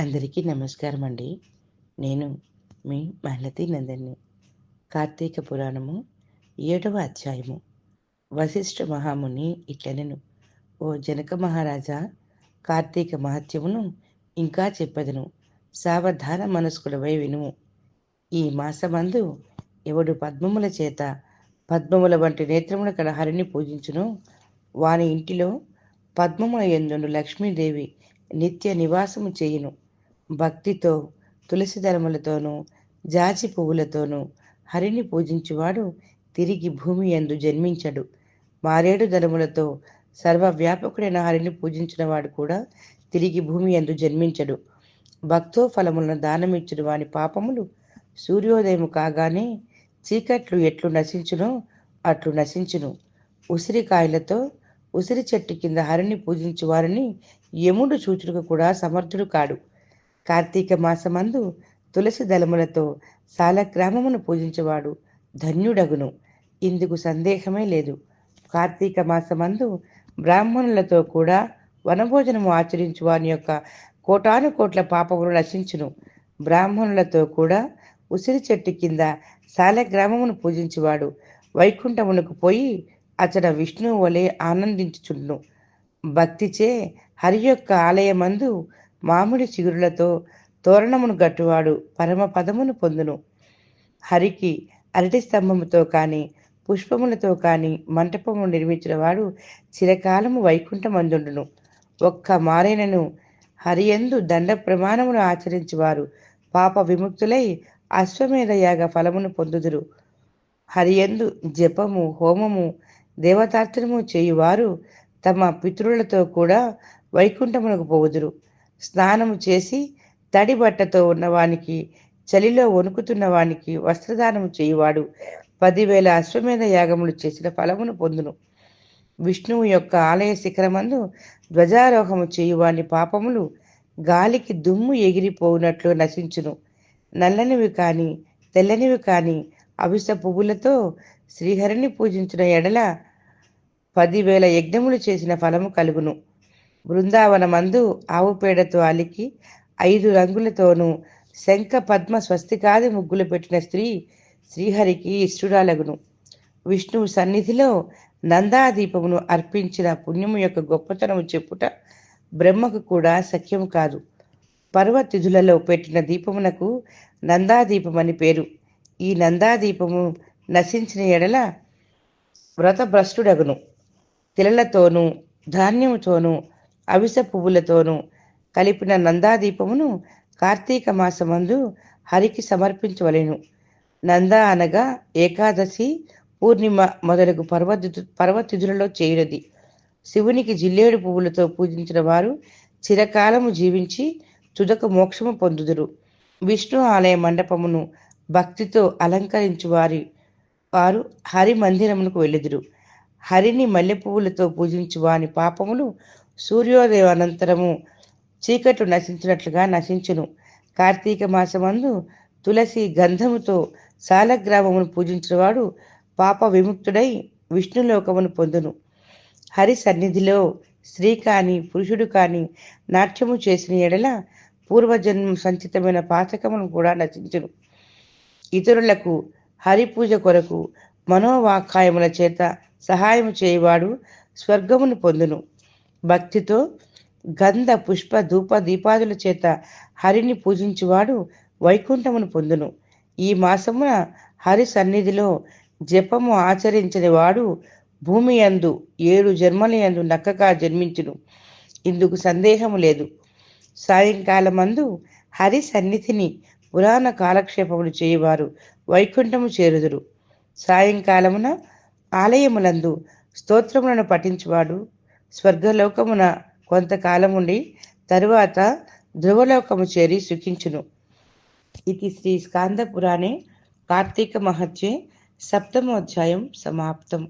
అందరికీ నమస్కారం అండి నేను మీ మహలతి నందని. కార్తీక పురాణము ఏడవ అధ్యాయము. వశిష్ఠ మహాముని ఇట్లనెను. ఓ జనక మహారాజా కార్తీక మహత్యమును ఇంకా చెప్పదను. సావధాన మనస్కుడవై వినుము. ఈ మాసమందు ఎవడు పద్మముల చేత పద్మముల వంటి నేత్రముల కల హరిని పూజించును వాని ఇంటిలో పద్మముల ఎందును లక్ష్మీదేవి నిత్య నివాసము చేయును. భక్తితో తులసి దళములతోనూ జాజి పువ్వులతోనూ హరిని పూజించువాడు తిరిగి భూమి ఎందు జన్మించడు. మారేడు దళములతో సర్వవ్యాపకుడైన హరిని పూజించిన కూడా తిరిగి భూమి ఎందు జన్మించడు. భక్తో ఫలములను దానమిచ్చిన వాని పాపములు సూర్యోదయం కాగానే చీకట్లు ఎట్లు నశించునో అట్లు నశించును. ఉసిరికాయలతో ఉసిరి చెట్టు కింద హరిని పూజించు వారిని యముడు చూచుటకు కూడా సమర్థుడు కాడు. కార్తీక మాసమందు తులసి దళములతో సాలగ్రామమును పూజించేవాడు ధన్యుడగును. ఇందుకు సందేహమే లేదు. కార్తీక మాసమందు బ్రాహ్మణులతో కూడా వనభోజనము ఆచరించు వాని యొక్క కోటాను కోట్ల పాపములు నశించును. బ్రాహ్మణులతో కూడా ఉసిరి చెట్టు కింద సాలగ్రామమును పూజించువాడు వైకుంఠమునకు పోయి అతడ విష్ణువు వలె ఆనందించుచుండును. భక్తిచే హరి యొక్క ఆలయమందు మామిడి చిగురులతో తోరణమును గట్టువాడు పరమ పదమును పొందును. హరికి అరటి స్తంభముతో కానీ పుష్పములతో కానీ మంటపము నిర్మించిన వాడు చిరకాలము వైకుంఠమందుండును. ఒక్క మారేనను హరియందు దండ ప్రమాణమును ఆచరించువారు పాప విముక్తులై అశ్వమేధ యాగ ఫలమును పొందుదురు. హరియందు జపము హోమము దేవతార్చనము చేయువారు తమ పితృలతో కూడా వైకుంఠమునకు పోవుదురు. స్నానము చేసి తడి బట్టతో ఉన్నవానికి చలిలో వణుకుతున్న వానికి వస్త్రదానము చేయువాడు. పదివేల అశ్వమేధ యాగములు చేసిన ఫలమును పొందును. విష్ణువు యొక్క ఆలయ శిఖరమందు ధ్వజారోహము చేయువాని పాపములు గాలికి దుమ్ము ఎగిరిపోవునట్లు నశించును. నల్లనివి కాని తెల్లనివి కాని అవిస పువ్వులతో శ్రీహరిని పూజించిన ఎడల పదివేల యజ్ఞములు చేసిన ఫలము కలుగును. బృందావనమందు ఆవు పేడతో అలికి ఐదు రంగులతోనూ శంఖ పద్మ స్వస్తికాది ముగ్గులు పెట్టిన స్త్రీ శ్రీహరికి ఇష్టురాలగును. విష్ణువు సన్నిధిలో నందాదీపమును అర్పించిన పుణ్యము యొక్క గొప్పతనము చెప్పుట బ్రహ్మకు కూడా సఖ్యము కాదు. పర్వతిథులలో పెట్టిన దీపమునకు నందాదీపమని పేరు. ఈ నందాదీపము నశించిన ఎడల వ్రతభ్రష్టుడగును. తిలలతోనూ ధాన్యముతోనూ అవిస పువ్వులతోనూ కలిపిన నందాదీపమును కార్తీక మాసమందు హరికి సమర్పించవలెను. నంద అనగా ఏకాదశి పూర్ణిమ మొదలగు పర్వతి పర్వతిథులలో చేయునది. శివునికి జిల్లేడు పువ్వులతో పూజించిన వారు చిరకాలము జీవించి తుదకు మోక్షము పొందుదురు. విష్ణు ఆలయ మండపమును భక్తితో అలంకరించు వారి వారు హరి మందిరమునకు వెళ్ళుదురు. హరిని మల్లె పువ్వులతో పూజించు వాని పాపములు సూర్యోదయం అనంతరము చీకట్లు నశించినట్లుగా నశించును. కార్తీక మాసమందు తులసి గంధముతో సాలగ్రామమును పూజించినవాడు పాప విముక్తుడై విష్ణులోకమును పొందును. హరి సన్నిధిలో స్త్రీ కాని పురుషుడు కాని నాట్యము చేసిన ఎడల పూర్వజన్మ సంచితమైన పాతకమును కూడా నశించును. ఇతరులకు హరి పూజ కొరకు మనోవాకాయముల చేత సహాయము చేయవాడు స్వర్గమును పొందును. భక్తితో గంధ పుష్ప ధూప దీపాదుల చేత హరిని పూజించువాడు వైకుంఠమును పొందును. ఈ మాసమున హరి సన్నిధిలో జపము ఆచరించని వాడు భూమి యందు ఏడు జన్మల యందు నక్కగా జన్మించును. ఇందుకు సందేహము లేదు. సాయంకాలమందు హరి సన్నిధిని పురాణ కాలక్షేపములు చేయువారు వైకుంఠము చేరుదురు. సాయంకాలమున ఆలయములందు స్తోత్రములను పఠించువాడు స్వర్గలోకమున కొంతకాలముండి తరువాత ధ్రువలోకము చేరి సుఖించును. ఇది శ్రీ స్కాంద పురాణే కార్తీక మహత్యే సప్తమోధ్యాయం సమాప్తం.